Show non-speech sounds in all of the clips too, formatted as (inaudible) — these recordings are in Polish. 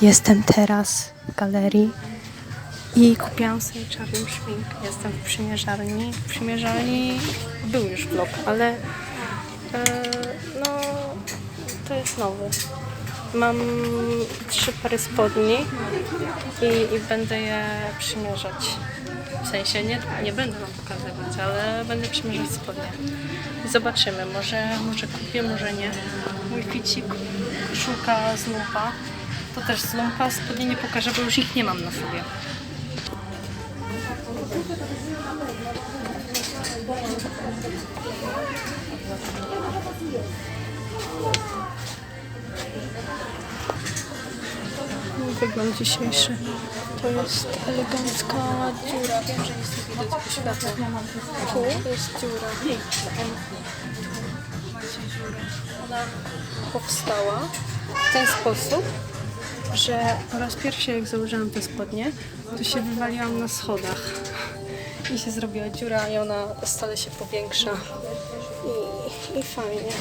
Jestem teraz w galerii i kupiłam sobie czarną szminkę. Jestem w przymierzalni. W przymierzalni był już vlog, ale e, no to jest nowy. Mam trzy pary spodni i, i będę je przymierzać. W sensie nie, nie będę wam pokazywać, ale będę przymierzać spodnie. I zobaczymy, może, może kupię, może nie. Mój ficik, koszulka z lumpa. To też z spodnie nie pokażę, bo już ich nie mam na sobie. Wygląd dzisiejszy. To jest elegancka dziura. Wiem, że nie widać po światło. Tu jest dziura. Ona powstała w ten sposób, że po raz pierwszy jak założyłam te spodnie, to się wywaliłam na schodach. I się zrobiła dziura i ona stale się powiększa. I, i fajnie.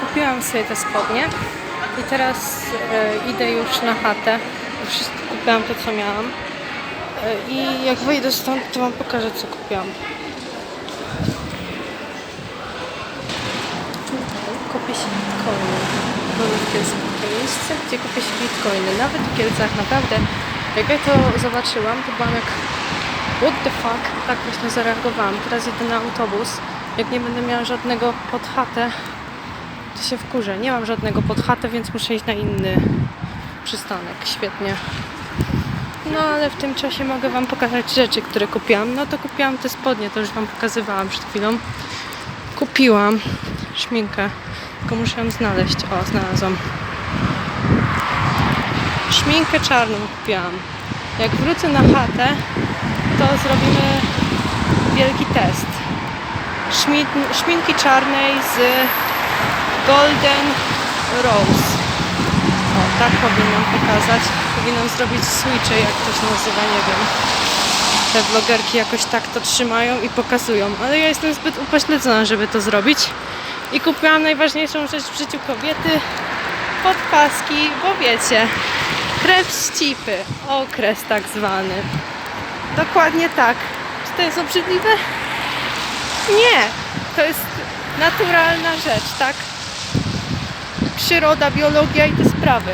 Kupiłam sobie te spodnie i teraz e, idę już na chatę. Wszystko kupiłam to, co miałam. E, I jak wyjdę stąd, to Wam pokażę, co kupiłam. Się bitcoiny. W Kielcach takie miejsce, gdzie kupię się bitcoiny. Nawet w Kielcach, naprawdę. Jak ja to zobaczyłam, to byłam jak what the fuck? Tak właśnie zareagowałam. Teraz jedę na autobus. Jak nie będę miała żadnego pod chatę, to się wkurzę. Nie mam żadnego pod chatę, więc muszę iść na inny przystanek. Świetnie. No ale w tym czasie mogę Wam pokazać rzeczy, które kupiłam. No to kupiłam te spodnie, to już Wam pokazywałam przed chwilą. Kupiłam szminkę, tylko muszę ją znaleźć. O, znalazłam. Szminkę czarną kupiłam. Jak wrócę na chatę, to zrobimy wielki test. Szmin szminki czarnej z Golden Rose. O, tak powinnam pokazać. Powinnam zrobić switchy, jak to się nazywa, nie wiem. Te vlogerki jakoś tak to trzymają i pokazują, ale ja jestem zbyt upośledzona, żeby to zrobić. I kupiłam najważniejszą rzecz w życiu kobiety, podpaski, bo wiecie, krew ścipy, okres tak zwany. Dokładnie tak. Czy to jest obrzydliwe? Nie, to jest naturalna rzecz, tak? Przyroda, biologia i te sprawy.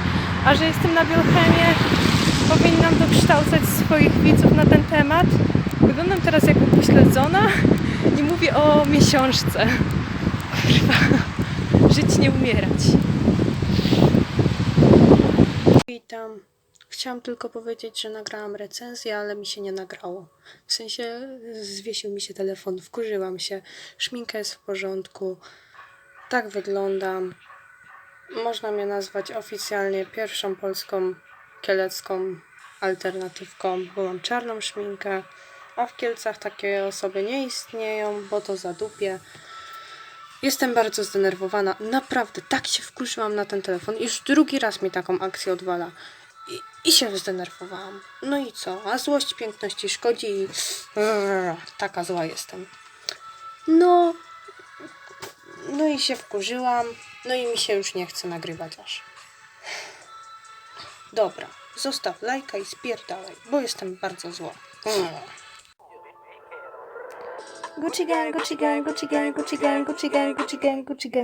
A że jestem na biochemię, powinnam dokształcać swoich widzów na ten temat. Wyglądam teraz jak upośledzona i mówię o miesiączce. Kurwa, (laughs) żyć nie umierać. Witam. Chciałam tylko powiedzieć, że nagrałam recenzję, ale mi się nie nagrało. W sensie zwiesił mi się telefon, wkurzyłam się. Szminka jest w porządku. Tak wyglądam. Można mnie nazwać oficjalnie pierwszą polską kielecką alternatywką, bo mam czarną szminkę, a w Kielcach takie osoby nie istnieją, bo to za dupie. Jestem bardzo zdenerwowana. Naprawdę, tak się wkurzyłam na ten telefon. Już drugi raz mi taką akcję odwala. I, I się zdenerwowałam. No i co? A złość piękności szkodzi i... Taka zła jestem. No... No i się wkurzyłam. No i mi się już nie chce nagrywać aż. Dobra, zostaw lajka i spierdalaj, bo jestem bardzo zła. Gucci gang, Gucci gang, Gucci gang, Gucci gang, Gucci gang, Gucci gang, Gucci gang.